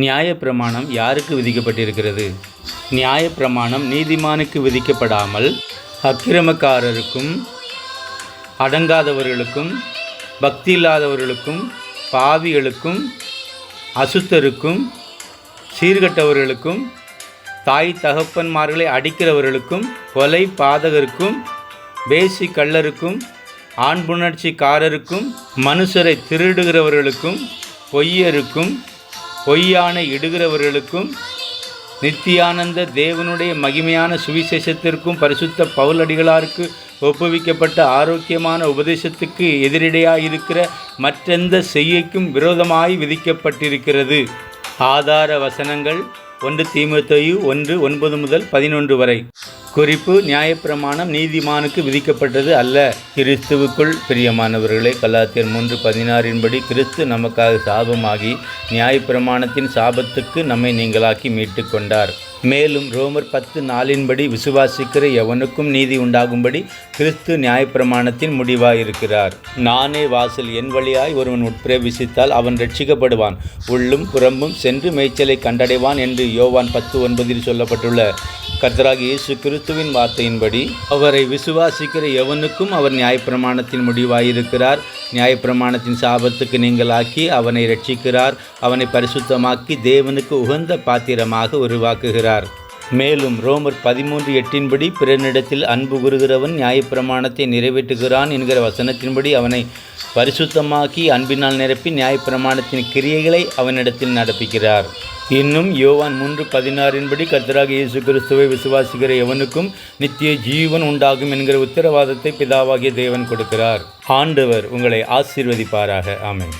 நியாயப்பிரமாணம் யாருக்கு விதிக்கப்பட்டிருக்கிறது? நியாயப்பிரமாணம் நீதிமானுக்கு விதிக்கப்படாமல் அக்கிரமக்காரருக்கும் அடங்காதவர்களுக்கும் பக்தி இல்லாதவர்களுக்கும் பாவிகளுக்கும் அசுத்தருக்கும் சீர்கட்டவர்களுக்கும் தாய் தகப்பன்மார்களை அடிக்கிறவர்களுக்கும் கொலை பாதகருக்கும் பேசி கள்ளருக்கும் ஆண்புணர்ச்சிக்காரருக்கும் மனுஷரை திருடுகிறவர்களுக்கும் பொய்யருக்கும் பொய்யான இடுகிறவர்களுக்கும் நித்தியானந்த தேவனுடைய மகிமையான சுவிசேஷத்திற்கும் பரிசுத்த பவுலடிகளாருக்கு ஒப்புவிக்கப்பட்ட ஆரோக்கியமான உபதேசத்துக்கு எதிரிடையாக இருக்கிற மற்றெந்த செய்யக்கும் விரோதமாய் விதிக்கப்பட்டிருக்கிறது. ஆதார வசனங்கள் ஒன்று தீமத்தையு ஒன்று ஒன்பது முதல் பதினொன்று வரை. குறிப்பு நியாயப்பிரமாணம் நீதிமானுக்கு விதிக்கப்பட்டது அல்ல. கிறிஸ்துவுக்குள் பிரியமானவர்களே கலாத்தியர் மூன்று பதினாறின்படி கிறிஸ்து நமக்காக சாபமாகி நியாயப்பிரமாணத்தின் சாபத்துக்கு நம்மை நீங்களாக்கி மீட்டு கொண்டார். மேலும் ரோமர் பத்து நாளின்படி விசுவாசிக்கிற எவனுக்கும் நீதி உண்டாகும்படி கிறிஸ்து நியாயப்பிரமாணத்தின் முடிவாயிருக்கிறார். நானே வாசல் என் வழியாய் ஒருவன் உட்பிரவேசித்தால் அவன் ரட்சிக்கப்படுவான் உள்ளும் புறம்பும் சென்று மேய்ச்சலை கண்டடைவான் என்று யோவான் பத்து ஒன்பதில் சொல்லப்பட்டுள்ள. கர்த்தராக இயேசு கிறிஸ்துவின் வார்த்தையின்படி அவரை விசுவாசிக்கிற எவனுக்கும் அவர் நியாயப்பிரமாணத்தின் முடிவாயிருக்கிறார். நியாயப்பிரமாணத்தின் சாபத்துக்கு நீங்களாக்கி அவனை ரட்சிக்கிறார் அவனை பரிசுத்தமாக்கி தேவனுக்கு உகந்த பாத்திரமாக உருவாக்குகிறார். மேலும் ரோமர் பதிமூன்று எட்டின்படி பிறனிடத்தில் அன்பு கூறுகிறவன் நியாயப்பிரமாணத்தை நிறைவேற்றுகிறான் என்கிற வசனத்தின்படி அவனை பரிசுத்தமாக்கி அன்பினால் நிரப்பி நியாயப்பிரமாணத்தின் கிரியைகளை அவனிடத்தில் நடப்பிக்கிறார். இன்னும் யோவான் மூன்று பதினாறின்படி கர்த்தராக இயேசு கிறிஸ்துவை விசுவாசிக்கிற எவனுக்கும் நித்திய ஜீவன் உண்டாகும் என்கிற உத்தரவாதத்தை பிதாவாகிய தேவன் கொடுக்கிறார். ஆண்டவர் உங்களை ஆசீர்வதிப்பாராக. ஆமேன்.